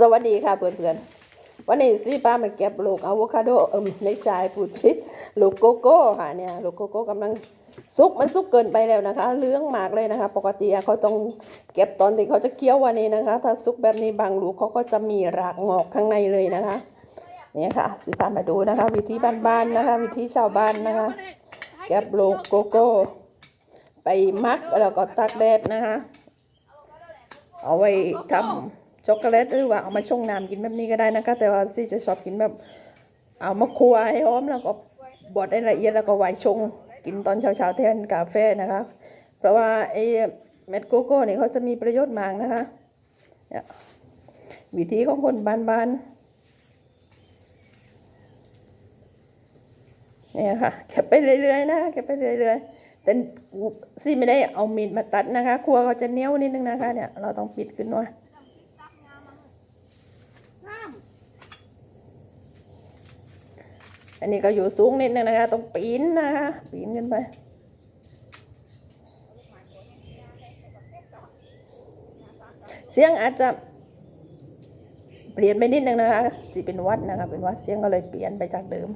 สวัสดีค่ะเพื่อนๆวันนี้ซีป้ามาเก็บลูกอะโวคาโดเอิมไม่ใช่พูดผิดลูกโกโก้ค่ะเนี่ยลูกโกโก้กำลังสุกมันสุกเกินไปแล้วนะคะเลื้องมากเลยนะคะ ปกติเขาต้องเก็บตอนที่เขาจะเคี้ยววันนี้นะคะ ถ้าสุกแบบนี้บางลูกเขาก็จะมีรากงอกข้างในเลยนะคะเนี่ยค่ะซีป้ามาดูนะคะ วิธีบ้านๆนะคะ วิธีชาวบ้านนะคะ เก็บลูกโกโก้ ไปมักแล้วก็ตากแดดนะคะ เอาไว้ทำ ช็อกโกแลตหรือว่าเอามาชงน้ำกินแบบนี้ก็ได้นะคะ แต่ว่าซี่จะชอบกินแบบ เอามาคั่วให้หอมแล้วก็บดให้ละเอียดแล้วก็ไว้ชงกินตอนเช้าๆแทนกาแฟนะคะ เพราะว่าไอ้เม็ดโกโก้เนี่ยเขาจะมีประโยชน์มากนะคะวิธีของคนบ้านๆเนี่ยค่ะเก็บไปเรื่อยๆนะเก็บไปเรื่อยๆแต่ซี่ไม่ได้เอามีดมาตัดนะคะครัวเขาจะเนี้ยวนิดนึงนะคะเนี่ยเราต้องปิดขึ้นหน่อย อันนี้ก็อยู่สูงนิดนึงนะคะ ต้องปีนนะคะปีนขึ้นไปเสียงอาจจะเปลี่ยนไปนิดนึงนะคะสิเป็นวัดนะคะ เป็นวัดเสียงก็เลยเปลี่ยนไปจากเดิม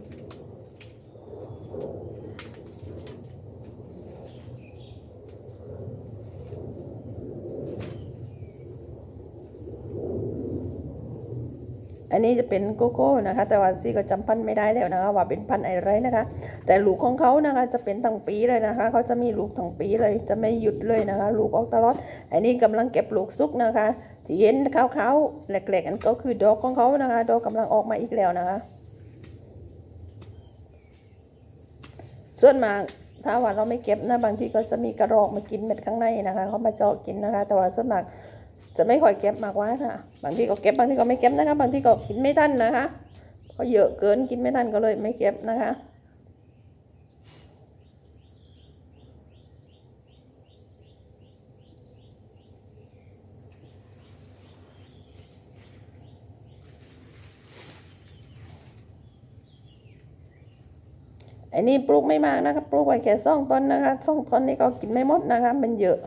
อันนี้จะเป็นโกโก้นะคะ แต่ว่าซี่ก็จำพันธุ์ไม่ได้แล้วนะคะ ว่าเป็นพันธุ์อะไรนะคะ แต่ลูกของเขานะคะจะเป็นทั้งปีเลยนะคะ เขาจะมีลูกทั้งปีเลยจะไม่หยุดเลยนะคะ ลูกออกตลอด อันนี้กำลังเก็บลูกซุกนะคะที่เย็นขาวๆแหลกๆอันก็คือดอกของเขานะคะดอกกำลังออกมาอีกแล้วนะคะ ส่วนมากถ้าว่าเราไม่เก็บนะบางทีก็จะมีกระรอกมากินเม็ดข้างในนะคะเขามาเจาะกินนะคะ แต่ว่าส่วนมาก จะไม่ค่อยเก็บมากว่าค่ะ บางทีก็เก็บบางทีก็ไม่เก็บนะคะ บางทีก็กินไม่ทันนะคะเพราะเยอะเกินกินไม่ทันก็เลยไม่เก็บนะคะอันนี้ปลูกไม่มากนะคะปลูกไว้แค่สองต้นนะคะสองต้นนี้ก็กินไม่หมดนะคะ มันเยอะ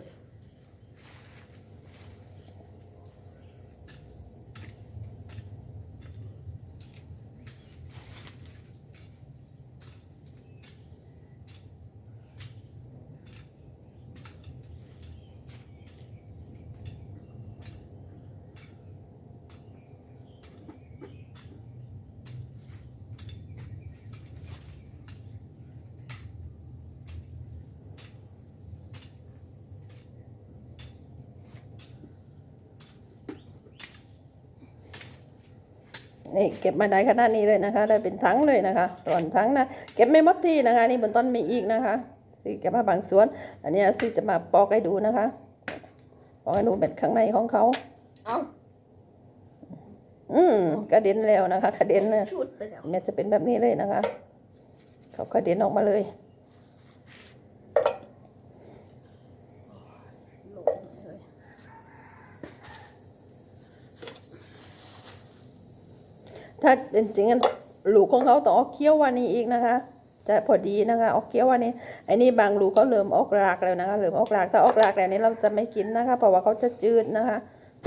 นี่เก็บมาได้ขนาดนี้เลยนะคะ ได้เป็นทั้งเลยนะคะตอนทั้งนะเก็บไม่หมดที่นะคะ นี่บนต้นมีอีกนะคะสิเก็บมาบางส่วน อันนี้สิจะมาปอกให้ดูนะคะปอกให้ดูเป็นข้างในของเขาเอาอืมกระเด็นแล้วนะคะกระเด็นนะชุดไปแล้วเนี่ยจะเป็นแบบนี้เลยนะคะเขากระเด็นออกมาเลย ถ้าเป็นจริงๆลูกของเขาต้องออกเคี้ยววันนี้อีกนะคะ จะพอดีนะคะ ออกเคี้ยววันนี้ไอ้นี่บางลูกเขาเริ่มออกรากแล้วนะคะเริ่มออกรากถ้าออกรากแล้วนี้เราจะไม่กินนะคะ เพราะว่าเขาจะจืดนะคะ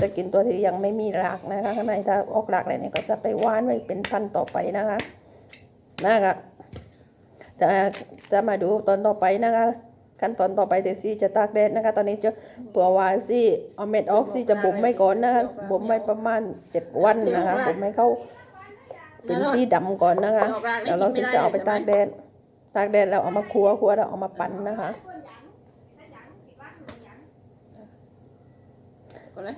จะกินตัวที่ยังไม่มีรากนะคะข้างในถ้าออกรากแล้วนี่ก็จะไปว่านไว้เป็นพันต์ต่อไปนะคะนะคะจะจะมาดูตอนต่อไปนะคะขั้นตอนต่อไปเดซี่จะตากแดดนะคะ ตอนนี้จะเผื่อว่าซี่เอาเม็ดออกซี่จะบ่มไว้ก่อนนะคะบ่มไว้ประมาณเจ็ดวันนะคะบ่มให้เขา เป็นสีดำก่อนนะคะแล้วเราถึงจะเอาไปตากแดด ตากแดดแล้วเอามาคั่วคั่วแล้วเอามาปั่นนะคะก็เลย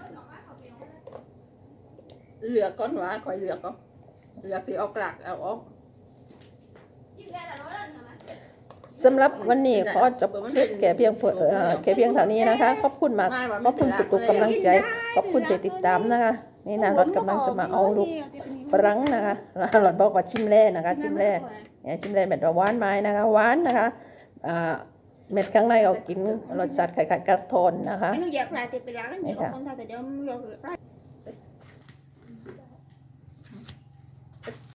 เหลือกก้อนหวาคอยเหลือกก็เหลือกที่ออกกลากเอาออก สำหรับวันนี้ขอจบคลิปแค่เพียงเพื่อเอ่อแค่เพียงเท่านี้นะคะ ขอบคุณมาก ขอบคุณทุกๆกำลังใจ ขอบคุณที่ติดตามนะคะ นี่นะรถกำลังจะมาเอาลูกฝรั่งนะคะรถบอกว่าชิมแร่นะคะ ชิมแร่เนี่ยชิมแร่เม็ดหวานไม้นะคะหวานนะคะอ่าเม็ดข้างในเรากินรสชาติคล้ายๆกระทอนนะคะ Cái nó giật